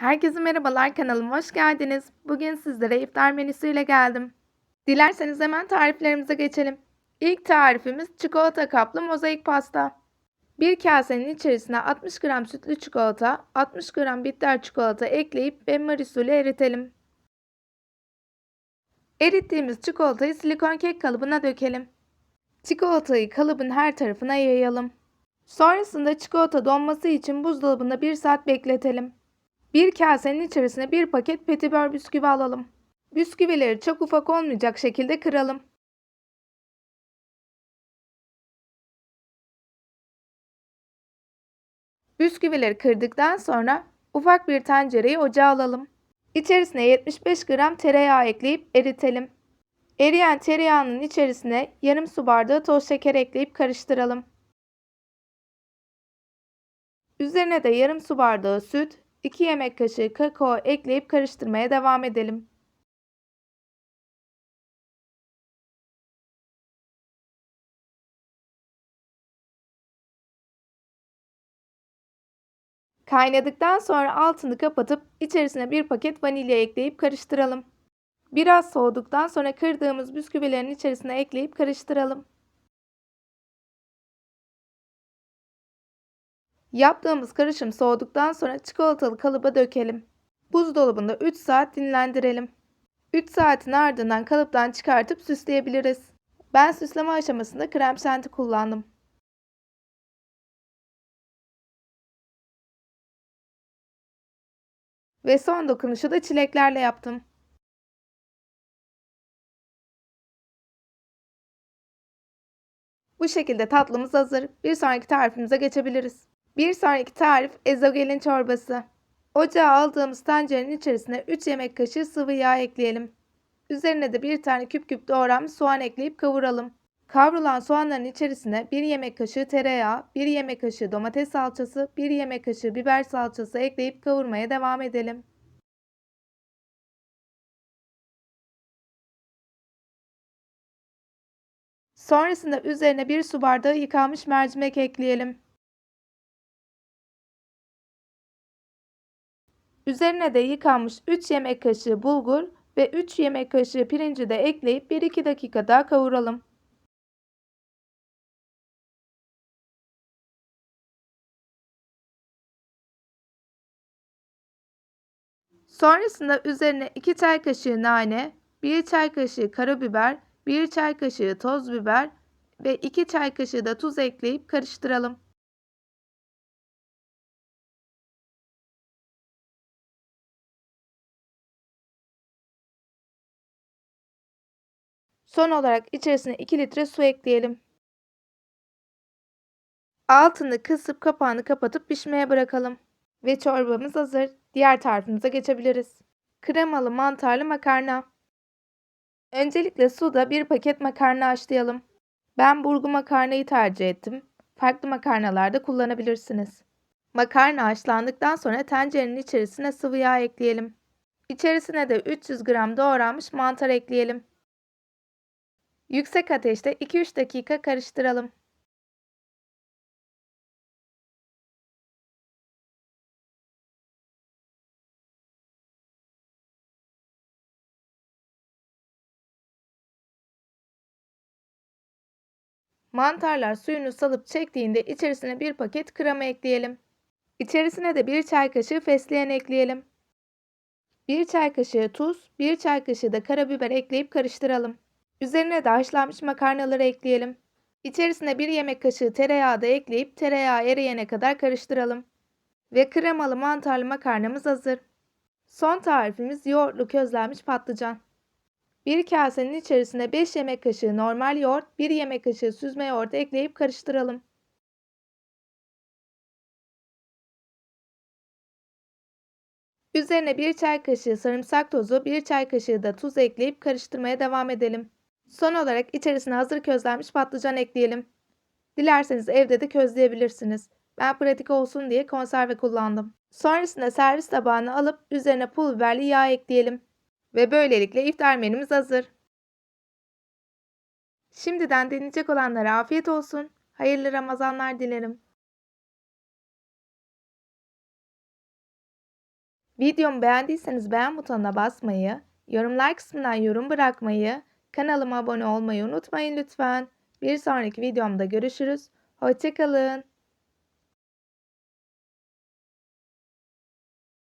Herkese merhabalar kanalıma hoş geldiniz. Bugün sizlere iftar menüsüyle geldim. Dilerseniz hemen tariflerimize geçelim. İlk tarifimiz çikolata kaplı mozaik pasta. Bir kasenin içerisine 60 gram sütlü çikolata, 60 gram bitter çikolata ekleyip benmar usulü eritelim. Erittiğimiz çikolatayı silikon kek kalıbına dökelim. Çikolatayı kalıbın her tarafına yayalım. Sonrasında çikolata donması için buzdolabında 1 saat bekletelim. Bir kasenin içerisine bir paket petibör bisküvi alalım. Bisküvileri çok ufak olmayacak şekilde kıralım. Bisküvileri kırdıktan sonra ufak bir tencereyi ocağa alalım. İçerisine 75 gram tereyağı ekleyip eritelim. Eriyen tereyağının içerisine yarım su bardağı toz şeker ekleyip karıştıralım. Üzerine de yarım su bardağı süt, 2 yemek kaşığı kakao ekleyip karıştırmaya devam edelim. Kaynadıktan sonra altını kapatıp içerisine bir paket vanilya ekleyip karıştıralım. Biraz soğuduktan sonra kırdığımız bisküvilerin içerisine ekleyip karıştıralım. Yaptığımız karışım soğuduktan sonra çikolatalı kalıba dökelim. Buzdolabında 3 saat dinlendirelim. 3 saatin ardından kalıptan çıkartıp süsleyebiliriz. Ben süsleme aşamasında krem şanti kullandım. Ve son dokunuşu da çileklerle yaptım. Bu şekilde tatlımız hazır. Bir sonraki tarifimize geçebiliriz. Bir sonraki tarif ezogelin çorbası. Ocağa aldığımız tencerenin içerisine 3 yemek kaşığı sıvı yağ ekleyelim. Üzerine de bir tane küp küp doğranmış soğan ekleyip kavuralım. Kavrulan soğanların içerisine 1 yemek kaşığı tereyağı, 1 yemek kaşığı domates salçası, 1 yemek kaşığı biber salçası ekleyip kavurmaya devam edelim. Sonrasında üzerine 1 su bardağı yıkanmış mercimek ekleyelim. Üzerine de yıkanmış 3 yemek kaşığı bulgur ve 3 yemek kaşığı pirinci de ekleyip 1-2 dakika daha kavuralım. Sonrasında üzerine 2 çay kaşığı nane, 1 çay kaşığı karabiber, 1 çay kaşığı toz biber ve 2 çay kaşığı da tuz ekleyip karıştıralım. Son olarak içerisine 2 litre su ekleyelim. Altını kısıp kapağını kapatıp pişmeye bırakalım. Ve çorbamız hazır. Diğer tarifimize geçebiliriz. Kremalı mantarlı makarna. Öncelikle suda bir paket makarna haşlayalım. Ben burgu makarnayı tercih ettim. Farklı makarnalarda kullanabilirsiniz. Makarna haşlandıktan sonra tencerenin içerisine sıvı yağ ekleyelim. İçerisine de 300 gram doğranmış mantar ekleyelim. Yüksek ateşte 2-3 dakika karıştıralım. Mantarlar suyunu salıp çektiğinde içerisine bir paket krema ekleyelim. İçerisine de bir çay kaşığı fesleğen ekleyelim. Bir çay kaşığı tuz, bir çay kaşığı da karabiber ekleyip karıştıralım. Üzerine de haşlanmış makarnaları ekleyelim. İçerisine bir yemek kaşığı tereyağı da ekleyip tereyağı eriyene kadar karıştıralım. Ve kremalı mantarlı makarnamız hazır. Son tarifimiz yoğurtlu közlenmiş patlıcan. Bir kasenin içerisine 5 yemek kaşığı normal yoğurt, 1 yemek kaşığı süzme yoğurt ekleyip karıştıralım. Üzerine 1 çay kaşığı sarımsak tozu, 1 çay kaşığı da tuz ekleyip karıştırmaya devam edelim. Son olarak içerisine hazır közlenmiş patlıcan ekleyelim. Dilerseniz evde de közleyebilirsiniz. Ben pratik olsun diye konserve kullandım. Sonrasında servis tabağına alıp üzerine pul biberli yağ ekleyelim. Ve böylelikle iftar menümüz hazır. Şimdiden deneyecek olanlara afiyet olsun. Hayırlı Ramazanlar dilerim. Videomu beğendiyseniz beğen butonuna basmayı, yorumlar kısmından yorum bırakmayı, kanalıma abone olmayı unutmayın lütfen. Bir sonraki videomda görüşürüz. Hoşçakalın.